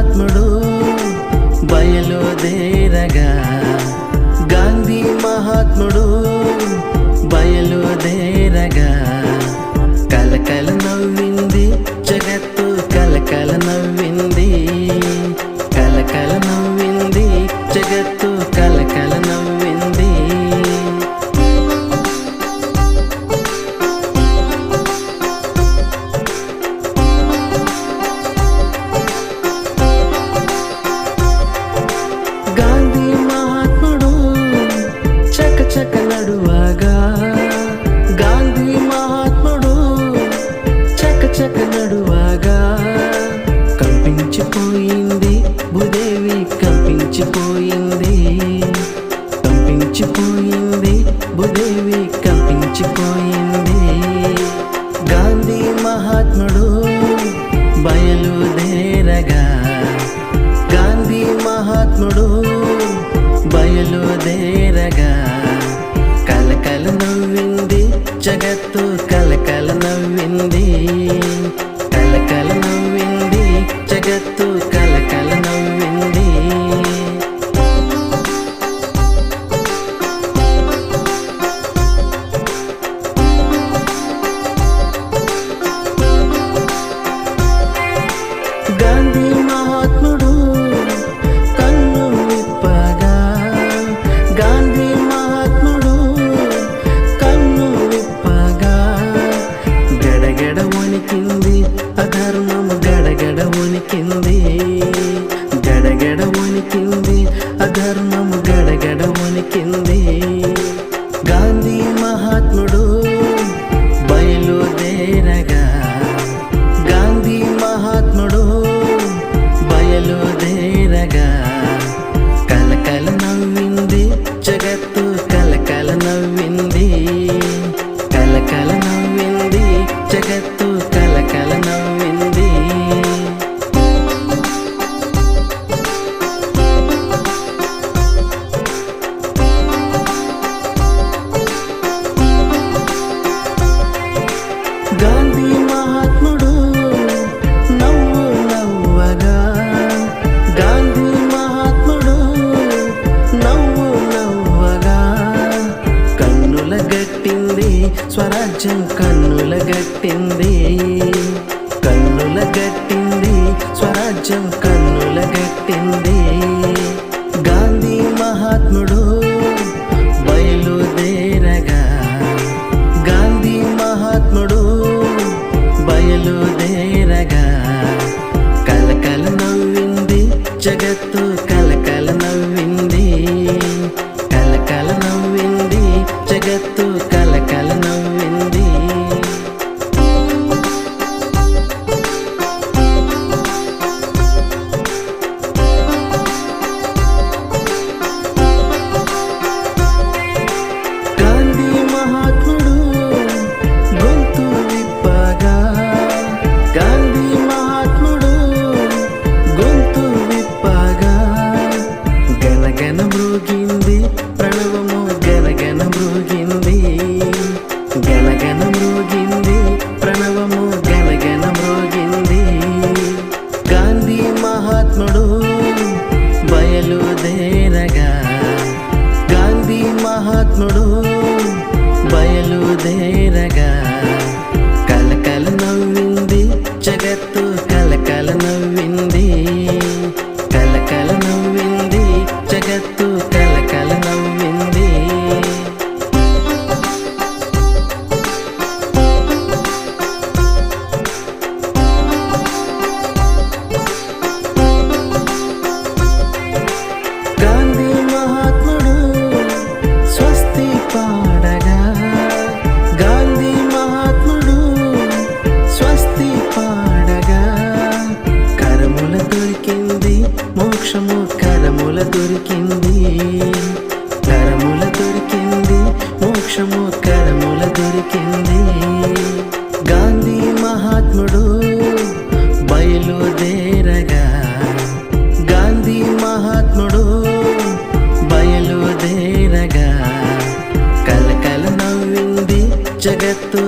ఆత్ముడు బయలుదే కంపించిపోయింది భూదేవి కంపించిపోయింది గాంధీ మహాత్ముడు బయలుదేరగా గాంధీ మహాత్ముడు బయలుదేరగా కలకల నవ్వింది జగత్తు కలకల నవ్వింది. ఎడవణికింది ప్రపంచం కన్నుల గట్టింది. కన్నుల గట్టింది. స్వరాజ్యం కన్నుల గట్టింది. గాంధీ మహాత్ముడు బయలుదేరగా గాంధీ మహాత్ముడు బయలుదేరగా కలకల నవ్వింది జగత్తు కలకల నవ్వి కరముల దొరికింది మోక్షము కరముల దొరికింది. గాంధీ మహాత్ముడు బయలుదేరగా గాంధీ మహాత్ముడు బయలుదేరగా కలకల నవ్వింది జగత్తు